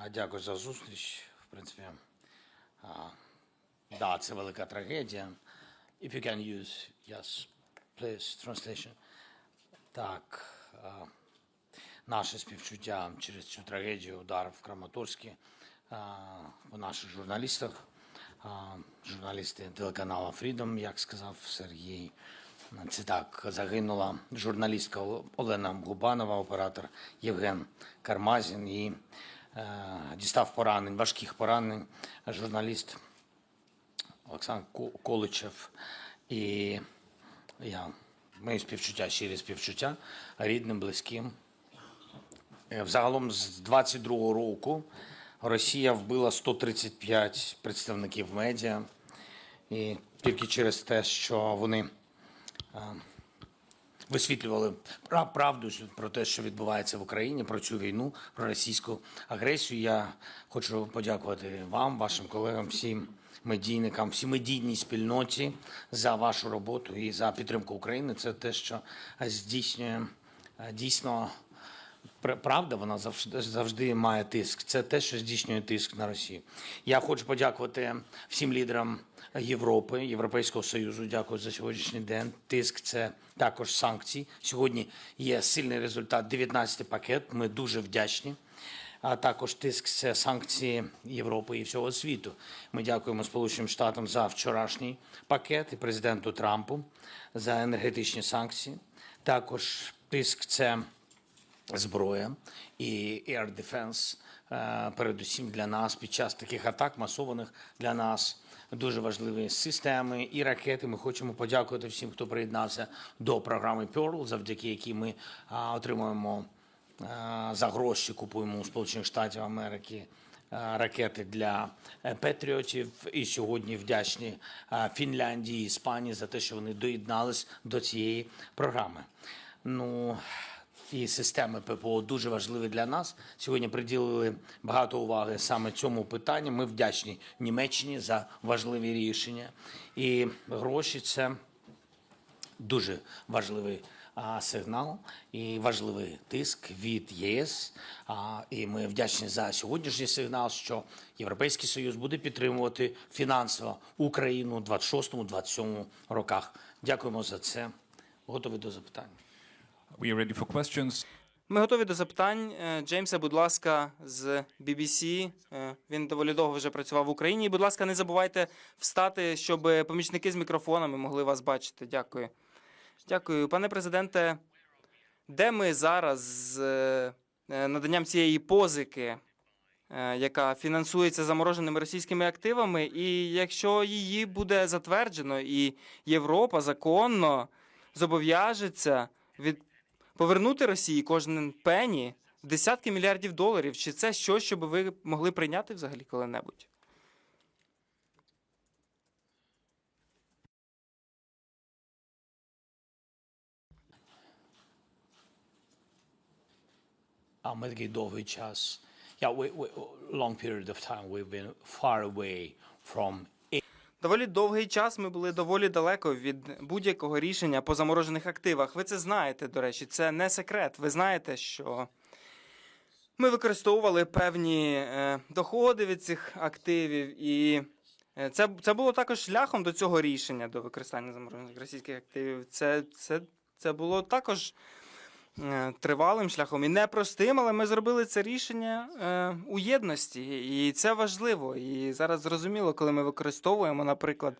А, Дякую за зустріч. В принципі, а, да, це велика трагедія. If you can use, yes, please, translation. Так, а, наше співчуття через цю трагедію, удар в Краматорську, а, по наших журналістах, а, журналісти телеканалу Freedom, як сказав Сергій. Це так, загинула журналістка Олена Губанова, оператор Євген Кармазін і дістав поранень, важких поранень журналіст Олександр Количев. І я, мої співчуття, щирі співчуття рідним, близьким. Е, Взагалом з 22-го року Росія вбила 135 представників медіа. І тільки через те, що вони висвітлювали пра- правду про те, що відбувається в Україні, про цю війну, про російську агресію. Я хочу подякувати вам, вашим колегам, всім медійникам, всій медійній спільноті за вашу роботу і за підтримку України. Це те, що здійснює дійсно. Пр- Правда, вона завжди завжди має тиск. Це те, що здійснює тиск на Росію. Я хочу подякувати всім лідерам Європи, Європейського Союзу. Дякую за сьогоднішній день. Тиск це також санкції. Сьогодні є сильний результат. 19 пакет. Ми дуже вдячні. А також тиск це санкції Європи і всього світу. Ми дякуємо Сполученим Штатам за вчорашній пакет і президенту Трампу за енергетичні санкції. Також тиск це зброя і air defense, е, передусім для нас під час таких атак масованих для нас дуже важливі системи і ракети. Ми хочемо подякувати всім, хто приєднався до програми Pearl, завдяки якій ми отримуємо а, за гроші, купуємо у Сполучених Штатів Америки. а, Ракети для е, патріотів і сьогодні вдячні Фінляндії і Іспанії за те, що вони доєднались до цієї програми. Ну і системи ППО дуже важливі для нас. Сьогодні приділили багато уваги саме цьому питанню. Ми вдячні Німеччині за важливі рішення. І гроші це дуже важливий сигнал і важливий тиск від ЄС. І ми вдячні за сьогоднішній сигнал, що Європейський Союз буде підтримувати фінансово Україну у 26-27 роках. Дякуємо за це. Готові до запитань. We are ready for questions. Ми готові до запитань. Е, Джеймса, будь ласка, з BBC. Е, Він доволі довго вже працював в Україні. Будь ласка, не забувайте встати, щоб помічники з мікрофонами могли вас бачити. Дякую. Дякую, пане президенте. Де ми зараз з е, наданням цієї позики, яка фінансується замороженими російськими активами, і якщо її буде затверджено, і Європа законно зобов'яжеться від повернути Росії кожен пені десятки мільярдів доларів. Чи це щось, що би ви могли прийняти взагалі коли-небудь? А ми такий довгий час. Yeah, we, we, long period of time we've been far away from Доволі довгий час ми були доволі далеко від будь-якого рішення по заморожених активах. Ви це знаєте, до речі, це не секрет. Ви знаєте, що ми використовували певні е, доходи від цих активів, і е, це, це було також шляхом до цього рішення до використання заморожених російських активів. Це, це, це було також тривалим шляхом і непростим, але ми зробили це рішення е, у єдності, і це важливо. І зараз зрозуміло, коли ми використовуємо, наприклад,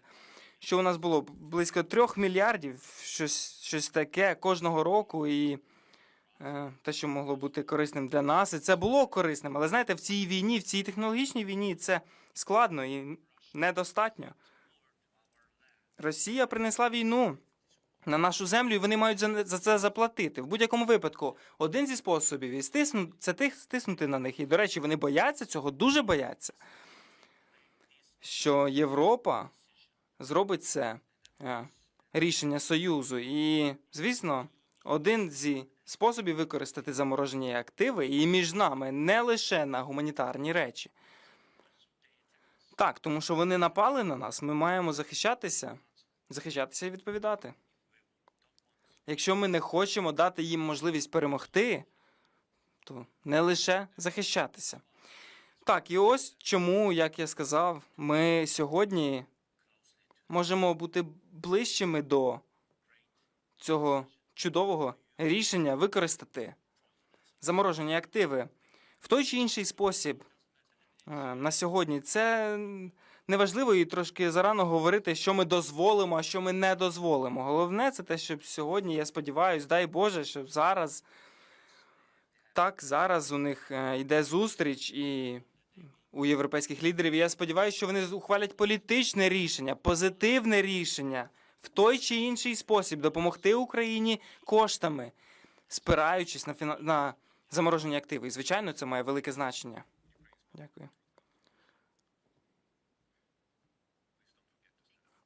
що у нас було близько трьох мільярдів, щось, щось таке кожного року, і е, те, що могло бути корисним для нас, і це було корисним. Але знаєте, в цій війні, в цій технологічній війні це складно і недостатньо. Росія принесла війну на нашу землю, і вони мають за, це заплатити. В будь-якому випадку, один зі способів і стисну, це тих стиснути на них. І, до речі, вони бояться цього, дуже бояться, що Європа зробить це е, рішення Союзу. І, звісно, один зі способів використати заморожені активи і між нами не лише на гуманітарні речі. Так, тому що вони напали на нас, ми маємо захищатися, захищатися і відповідати. Якщо ми не хочемо дати їм можливість перемогти, то не лише захищатися. Так, і ось чому, як я сказав, ми сьогодні можемо бути ближчими до цього чудового рішення використати заморожені активи в той чи інший спосіб е, на сьогодні. Це неважливо і трошки зарано говорити, що ми дозволимо, а що ми не дозволимо. Головне, це те, щоб сьогодні, я сподіваюся, дай Боже, щоб зараз так, зараз у них е, йде зустріч і у європейських лідерів. І я сподіваюся, що вони ухвалять політичне рішення, позитивне рішення в той чи інший спосіб допомогти Україні коштами, спираючись на, фіна... на заморожені активи. І, звичайно, це має велике значення. Дякую.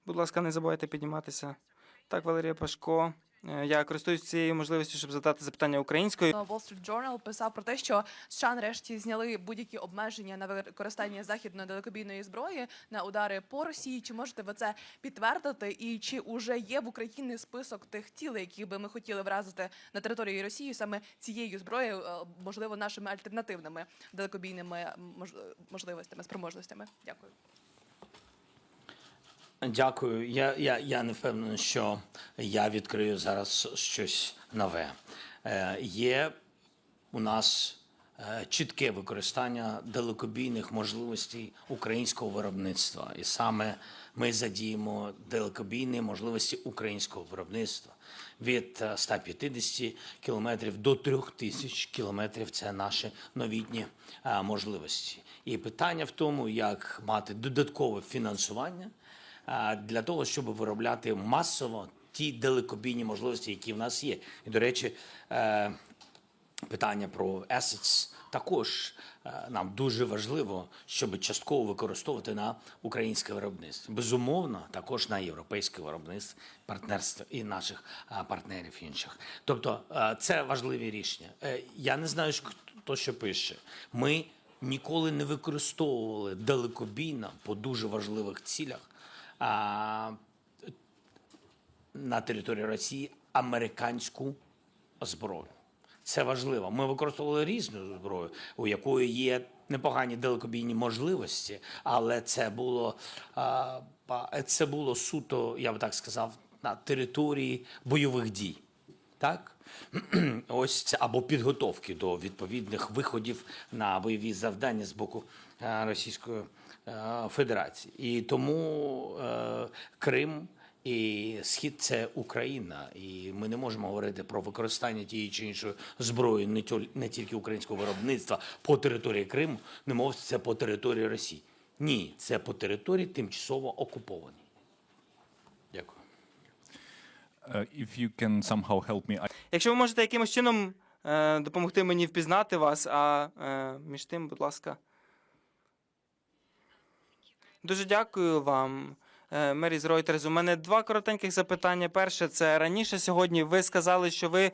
Будь ласка, не забувайте підніматися. Так, Валерія Пашко. Е, Я користуюсь цією можливістю, щоб задати запитання українською. Wall Street Journal писав про те, що США нарешті зняли будь-які обмеження на використання західної далекобійної зброї на удари по Росії. Чи можете ви це підтвердити? І чи уже є в Україні список тих цілей, які би ми хотіли вразити на території Росії саме цією зброєю, е, можливо, нашими альтернативними далекобійними мож- можливостями, спроможностями? Дякую. Дякую. Я, я, я не впевнений, що я відкрию зараз щось нове. Е, є у нас е, чітке використання далекобійних можливостей українського виробництва. І саме ми задіємо далекобійні можливості українського виробництва. Від е, 150 кілометрів до 3000 кілометрів це наші новітні е, можливості. І питання в тому, як мати додаткове фінансування для того, щоб виробляти масово ті далекобійні можливості, які в нас є. І, до речі, е, питання про assets також е, нам дуже важливо, щоб частково використовувати на українське виробництво. Безумовно, також на європейське виробництво, партнерство і наших е, партнерів інших. Тобто це важливі рішення. Я не знаю, хто що пише. Ми ніколи не використовували далекобійно по дуже важливих цілях на території Росії американську зброю. Це важливо. Ми використовували різну зброю, у якої є непогані далекобійні можливості, але це було, це було суто, я би так сказав, на території бойових дій. Так? Ось це або підготовки до відповідних виходів на бойові завдання з боку е, Російської е, Федерації. І тому е, Крим і Схід це Україна. І ми не можемо говорити про використання тієї чи іншої зброї не тьоль- не тільки українського виробництва по території Криму, не мов це по території Росії. Ні, це по території тимчасово окупованій. Дякую. Uh, if you Якщо ви можете якимось чином е, допомогти мені впізнати вас, а е, між тим, будь ласка. Дуже дякую вам, е, Мері з. У мене два коротеньких запитання. Перше, це раніше сьогодні ви сказали, що ви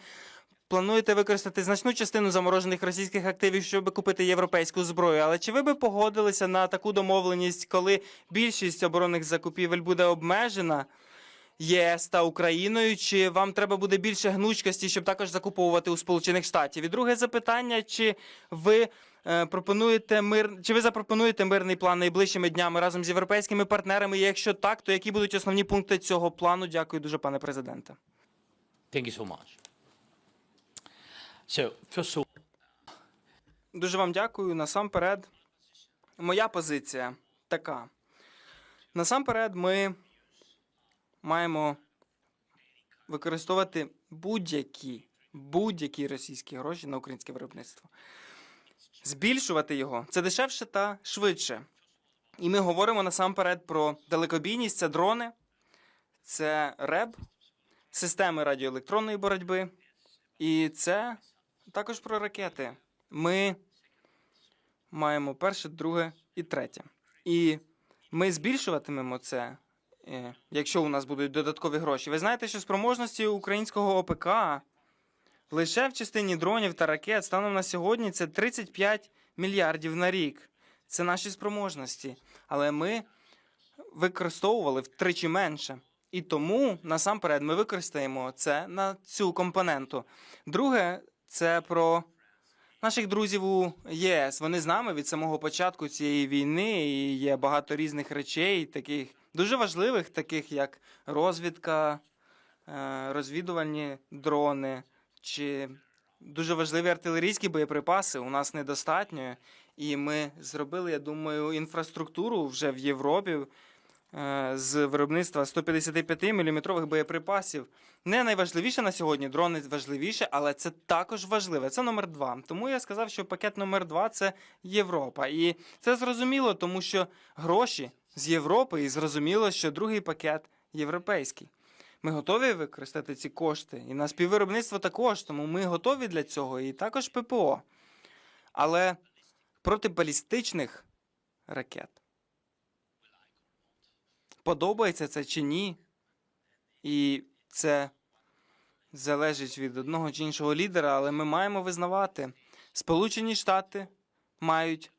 плануєте використати значну частину заморожених російських активів, щоб купити європейську зброю. Але чи ви би погодилися на таку домовленість, коли більшість оборонних закупівель буде обмежена? ЄС та Україною, чи вам треба буде більше гнучкості, щоб також закуповувати у Сполучених Штатів? І друге запитання: чи ви е, пропонуєте мир, чи ви запропонуєте мирний план найближчими днями разом з європейськими партнерами? І якщо так, то які будуть основні пункти цього плану? Дякую дуже, пане президенте. Thank you so much. So, first of all, Дуже вам дякую. Насамперед, моя позиція така. Насамперед, ми маємо використовувати будь-які, будь-які російські гроші на українське виробництво. Збільшувати його це дешевше та швидше. І ми говоримо насамперед про далекобійність, це дрони, це РЕБ, системи радіоелектронної боротьби, і це також про ракети. Ми маємо перше, друге і третє. І ми збільшуватимемо це, якщо у нас будуть додаткові гроші. Ви знаєте, що спроможності українського ОПК лише в частині дронів та ракет станом на сьогодні це 35 мільярдів на рік. Це наші спроможності. Але ми використовували втричі менше. І тому насамперед ми використаємо це на цю компоненту. Друге, це про наших друзів у ЄС. Вони з нами від самого початку цієї війни. І є багато різних речей, таких дуже важливих, таких як розвідка, е, розвідувальні дрони чи дуже важливі артилерійські боєприпаси. У нас недостатньо. І ми зробили, я думаю, інфраструктуру вже в Європі е, з виробництва 155 мм боєприпасів. Не найважливіше на сьогодні, дрони важливіше, але це також важливе. Це номер два. Тому я сказав, що пакет номер два це Європа. І це зрозуміло, тому що гроші з Європи, і зрозуміло, що другий пакет європейський. Ми готові використати ці кошти. І на співвиробництво також, тому ми готові для цього, і також ППО. Але проти балістичних ракет. Подобається це чи ні? І це залежить від одного чи іншого лідера, але ми маємо визнавати, Сполучені Штати мають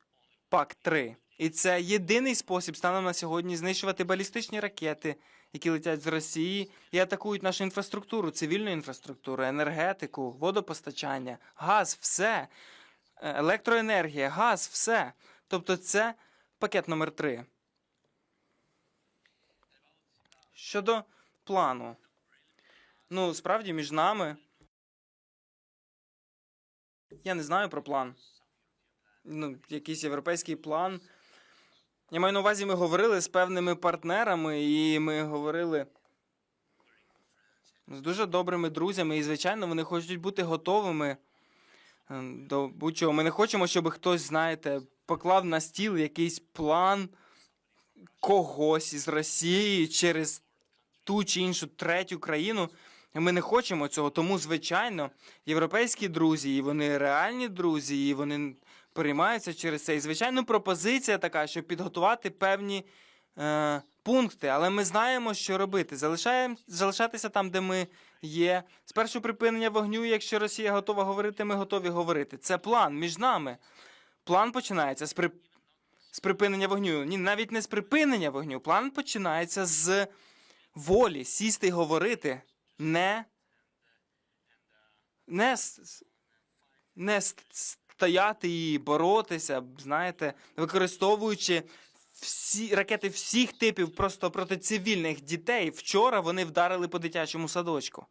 пак 3 І це єдиний спосіб станом на сьогодні знищувати балістичні ракети, які летять з Росії і атакують нашу інфраструктуру, цивільну інфраструктуру, енергетику, водопостачання, газ, все, Е, електроенергія, газ, все. Тобто це пакет номер 3 Щодо плану. Ну, справді, між нами. Я не знаю про план. Ну, якийсь європейський план. Я маю на увазі, ми говорили з певними партнерами, і ми говорили з дуже добрими друзями, і, звичайно, вони хочуть бути готовими е, до будь-чого. Ми не хочемо, щоб хтось, знаєте, поклав на стіл якийсь план когось із Росії через ту чи іншу третю країну. Ми не хочемо цього, тому, звичайно, європейські друзі, і вони реальні друзі, і вони переймаються через це. І, звичайно, пропозиція така, щоб підготувати певні е, пункти. Але ми знаємо, що робити. Залишаємо залишатися там, де ми є. Спершу припинення вогню. Якщо Росія готова говорити, ми готові говорити. Це план між нами. План починається з при... з припинення вогню. Ні, навіть не з припинення вогню. План починається з волі сісти і говорити. Не, не, не стояти і боротися, знаєте, використовуючи всі ракети всіх типів просто проти цивільних дітей. Вчора вони вдарили по дитячому садочку.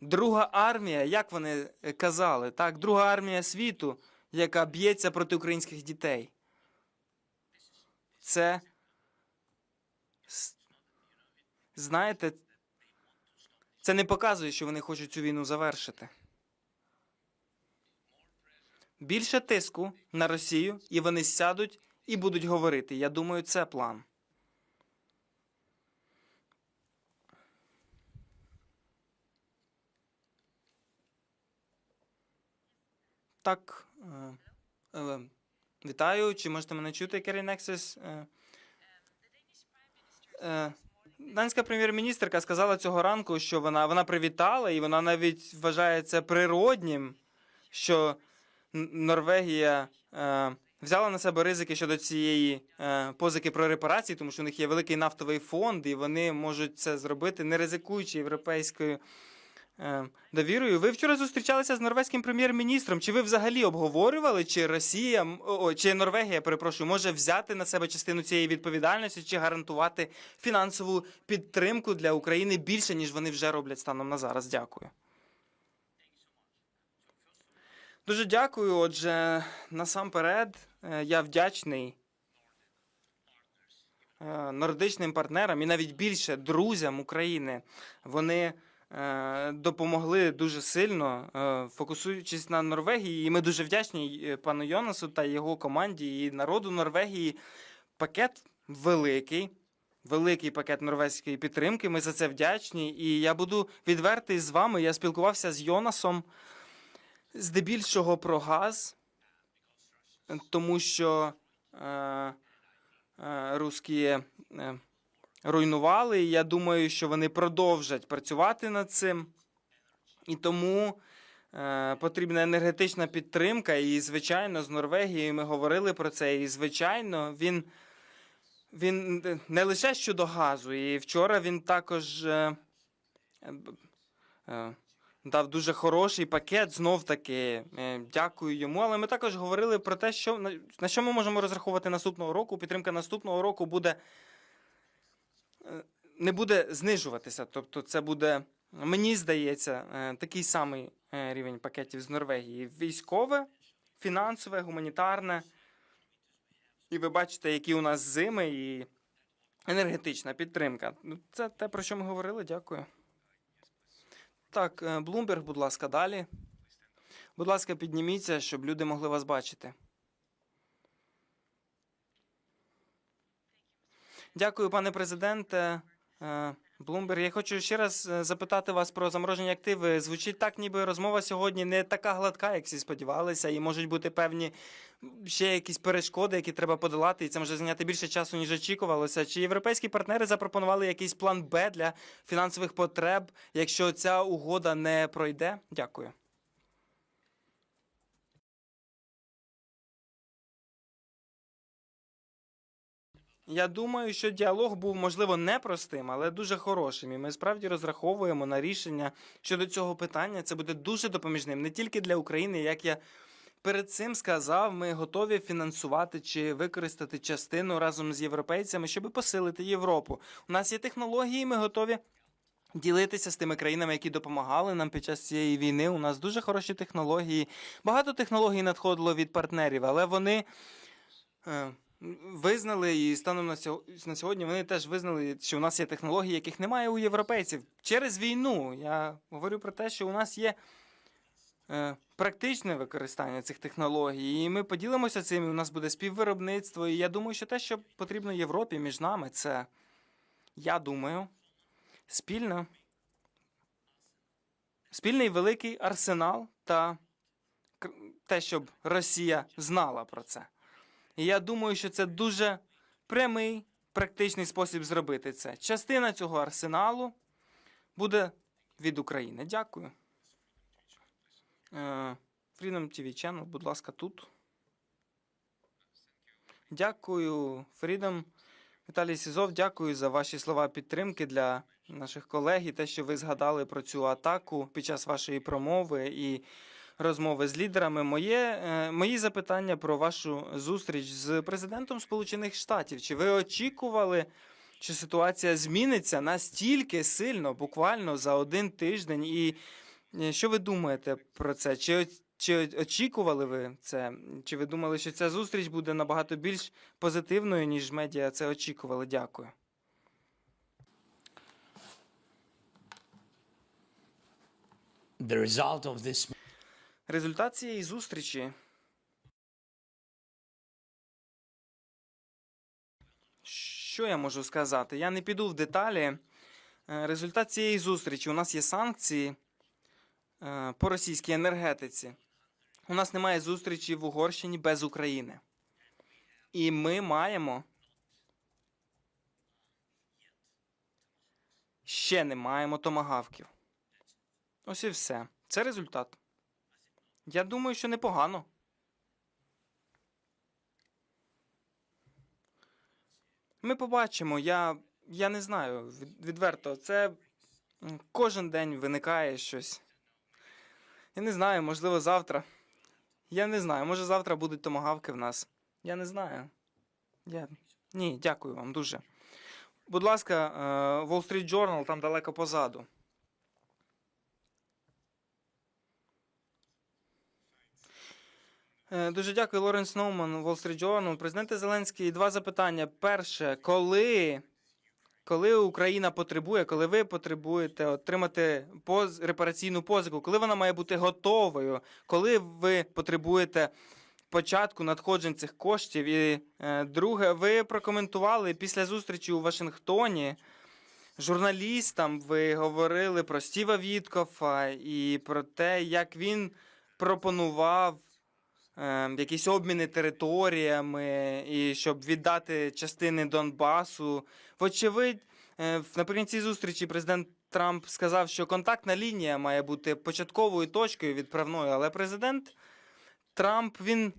Друга армія, як вони казали, так, друга армія світу, яка б'ється проти українських дітей. Це знаєте, це не показує, що вони хочуть цю війну завершити. Більше тиску на Росію, і вони сядуть і будуть говорити. Я думаю, це план. Так. Е, е, вітаю. Чи можете мене чути, Керрі Нексис? Е, Данська прем'єр-міністрка сказала цього ранку, що вона, вона привітала, і вона навіть вважає це природнім, що Норвегія е, взяла на себе ризики щодо цієї е, позики про репарації, тому що у них є великий нафтовий фонд, і вони можуть це зробити, не ризикуючи європейською е, довірою. Ви вчора зустрічалися з норвезьким прем'єр-міністром. Чи ви взагалі обговорювали, чи Росія, о, чи Норвегія, перепрошую, може взяти на себе частину цієї відповідальності, чи гарантувати фінансову підтримку для України більше, ніж вони вже роблять станом на зараз? Дякую. Дуже дякую. Отже, насамперед, е, я вдячний е, нордичним партнерам і навіть більше друзям України. Вони е, допомогли дуже сильно, фокусуючись на Норвегії. І ми дуже вдячні пану Йонасу та його команді і народу Норвегії. Пакет великий. Великий пакет норвезької підтримки. Ми за це вдячні. І я буду відвертий з вами. Я спілкувався з Йонасом здебільшого про газ, тому що е, е, русські е, руйнували. І я думаю, що вони продовжать працювати над цим. І тому е, потрібна енергетична підтримка. І, звичайно, з Норвегією ми говорили про це. І, звичайно, він, він не лише щодо газу. І вчора він також. Е, е, дав дуже хороший пакет. Знов таки е, дякую йому. Але ми також говорили про те, що на, що ми можемо розраховувати наступного року. Підтримка наступного року буде е, не буде знижуватися. Тобто, це буде, мені здається, е, такий самий рівень пакетів з Норвегії: військове, фінансове, гуманітарне. І ви бачите, які у нас зими і енергетична підтримка. Ну, Це те, про що ми говорили. Дякую. Так, е, Блумберг, будь ласка, далі. Будь ласка, підніміться, щоб люди могли вас бачити. Дякую, пане президенте. Блумберг, я хочу ще раз е, запитати вас про заморожені активи. Звучить так, ніби розмова сьогодні не така гладка, як всі сподівалися, і можуть бути певні ще якісь перешкоди, які треба подолати, і це може зайняти більше часу, ніж очікувалося. Чи європейські партнери запропонували якийсь план Б для фінансових потреб, якщо ця угода не пройде? Дякую. Я думаю, що діалог був можливо непростим, але дуже хорошим. І ми справді розраховуємо на рішення щодо цього питання. Це буде дуже допоміжним не тільки для України, як я перед цим сказав, ми готові фінансувати чи використати частину разом з європейцями, щоб посилити Європу. У нас є технології, ми готові. Ділитися з тими країнами, які допомагали нам під час цієї війни. У нас дуже хороші технології. Багато технологій надходило від партнерів, але вони е, визнали і станом на сьо- на сьогодні вони теж визнали, що у нас є технології, яких немає у європейців. Через війну я говорю про те, що у нас є е, практичне використання цих технологій, і ми поділимося цим. і У нас буде співвиробництво. І я думаю, що те, що потрібно Європі між нами, це я думаю, спільно. Спільний великий арсенал та те, щоб Росія знала про це. І я думаю, що це дуже прямий, практичний спосіб зробити це. Частина цього арсеналу буде від України. Дякую. Е, Freedom TV Channel, будь ласка, тут. Дякую, Freedom. Віталій Сізов, дякую за ваші слова підтримки для наших колег і те, що ви згадали про цю атаку під час вашої промови і розмови з лідерами. Моє, е, мої запитання про вашу зустріч з президентом Сполучених Штатів. Чи ви очікували, що ситуація зміниться настільки сильно, буквально за один тиждень? І е, що ви думаєте про це? Чи, чи очікували ви це? Чи ви думали, що ця зустріч буде набагато більш позитивною, ніж медіа це очікували? Дякую. The result of this Результат цієї зустрічі. Що я можу сказати? Я не піду в деталі. Е, Результат цієї зустрічі. У нас є санкції е, по російській енергетиці. У нас немає зустрічі в Угорщині без України. І ми маємо. Ще не маємо томагавків. Ось і все. Це результат. Я думаю, що непогано. Ми побачимо. Я, я не знаю, від- відверто, це кожен день виникає щось. Я не знаю, можливо, завтра. Я не знаю, може завтра будуть томагавки в нас. Я не знаю. Я... Ні, дякую вам дуже. Будь ласка, е, Wall Street Journal там далеко позаду. Дуже дякую, Лоренс Сноуман, Wall Street Journal. Президенте Зеленський, два запитання. Перше, коли, коли Україна потребує, коли ви потребуєте отримати поз, репараційну позику, коли вона має бути готовою, коли ви потребуєте початку надходжень цих коштів? І е, друге, ви прокоментували після зустрічі у Вашингтоні. Журналістам ви говорили про Стіва Віткофа і про те, як він пропонував е, якісь обміни територіями, і щоб віддати частини Донбасу. Вочевидь, е, наприкінці зустрічі президент Трамп сказав, що контактна лінія має бути початковою точкою відправною, але президент Трамп він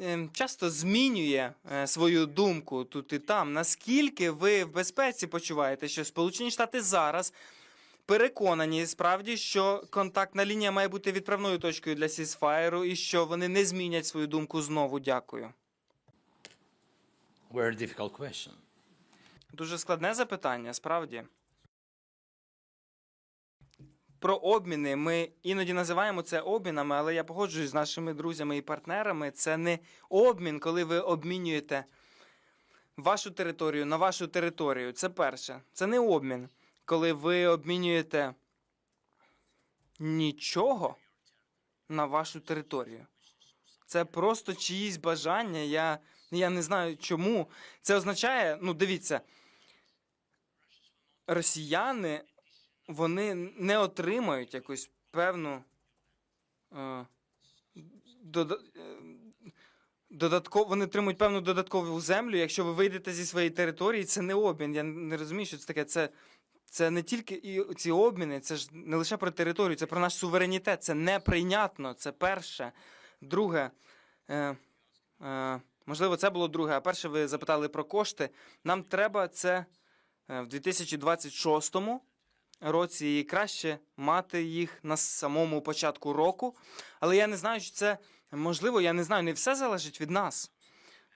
е, часто змінює е, свою думку тут і там. Наскільки ви в безпеці почуваєте, що Сполучені Штати зараз переконані справді, що контактна лінія має бути відправною точкою для сісфаєру і що вони не змінять свою думку знову. Дякую. Very difficult question. Дуже складне запитання, справді. Про обміни ми іноді називаємо це обмінами, але я погоджуюсь з нашими друзями і партнерами. Це не обмін, коли ви обмінюєте вашу територію на вашу територію. Це перше. Це не обмін, коли ви обмінюєте нічого на вашу територію. Це просто чиїсь бажання. Я, я не знаю чому. Це означає, ну дивіться, росіяни вони не отримають якусь певну е, дода, е, додатково, вони отримують певну додаткову землю. Якщо ви вийдете зі своєї території, це не обмін. Я не розумію, що це таке. Це, це не тільки і ці обміни, це ж не лише про територію, це про наш суверенітет. Це неприйнятно. Це перше. Друге. Е, е, можливо, це було друге. А перше, ви запитали про кошти. Нам треба це е, в 2026 році і краще мати їх на самому початку року. Але я не знаю, чи це можливо, я не знаю, не все залежить від нас.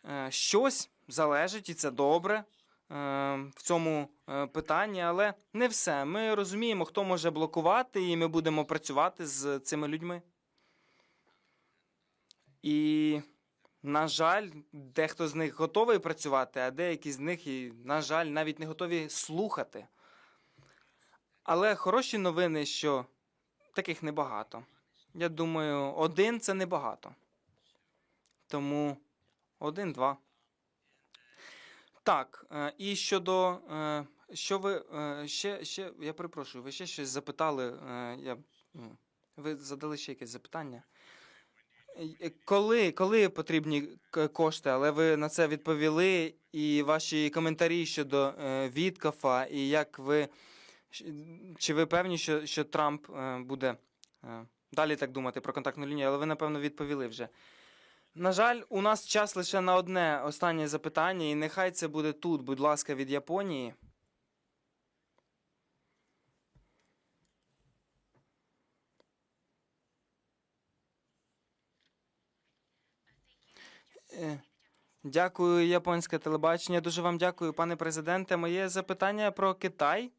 Е, Щось залежить, і це добре в цьому е, питанні, але не все. Ми розуміємо, хто може блокувати, і ми будемо працювати з цими людьми. І, на жаль, дехто з них готовий працювати, а деякі з них, і, на жаль, навіть не готові слухати. Але хороші новини, що таких небагато. Я думаю, один це небагато. Тому один-два. Так, е, і щодо. е, Що ви е, ще, ще, я перепрошую, ви ще щось запитали. Я, ну, ви задали ще якесь запитання. Коли, коли потрібні кошти, але ви на це відповіли, і ваші коментарі щодо Віткофа, і як ви. Чи ви певні, що, що Трамп буде далі так думати про контактну лінію, але ви, напевно, відповіли вже. На жаль, у нас час лише на одне останнє запитання, і нехай це буде тут, будь ласка, від Японії. Е, Дякую, японське телебачення. Дуже вам дякую, пане президенте. Моє запитання про Китай.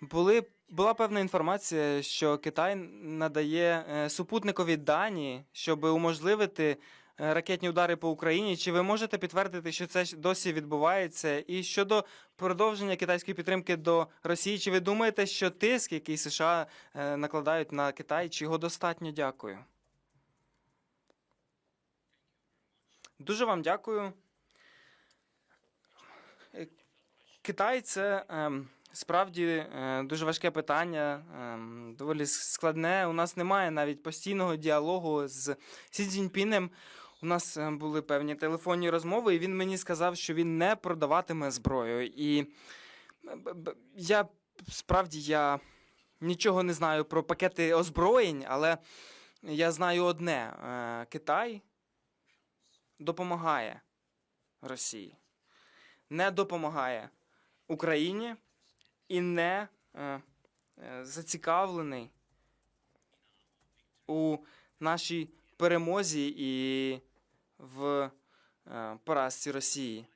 Були, була певна інформація, що Китай надає е, супутникові дані, щоб уможливити ракетні удари по Україні. Чи ви можете підтвердити, що це досі відбувається? І щодо продовження китайської підтримки до Росії, чи ви думаєте, що тиск, який США е, накладають на Китай, чи його достатньо? Дякую. Дуже вам дякую. Е, Китай це ем, справді е, дуже важке питання, ем, доволі складне. У нас немає навіть постійного діалогу з Сі Цзіньпінем. У нас е, були певні телефонні розмови, і він мені сказав, що він не продаватиме зброю. І е, я справді я нічого не знаю про пакети озброєнь, але я знаю одне: Е, Китай допомагає Росії, не допомагає Україні і не зацікавлений у нашій перемозі і в е, поразці Росії.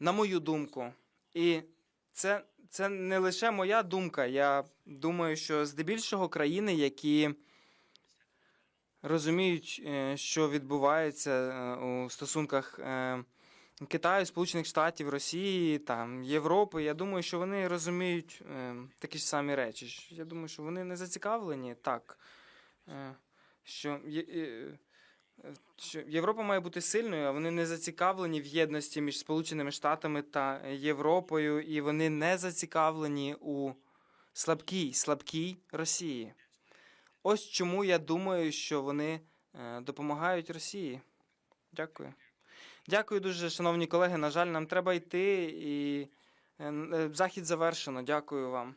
На мою думку. І це, це не лише моя думка. Я думаю, що здебільшого країни, які розуміють, е, що відбувається е, у стосунках Китаю, Сполучених Штатів, Росії, там, Європи. Я думаю, що вони розуміють такі ж самі речі. Я думаю, що вони не зацікавлені так. Що, що Європа має бути сильною, а вони не зацікавлені в єдності між Сполученими Штатами та Європою, і вони не зацікавлені у слабкій, слабкій Росії. Ось чому я думаю, що вони е, допомагають Росії. Дякую. Дякую дуже, шановні колеги. На жаль, нам треба йти, і е, е, захід завершено. Дякую вам.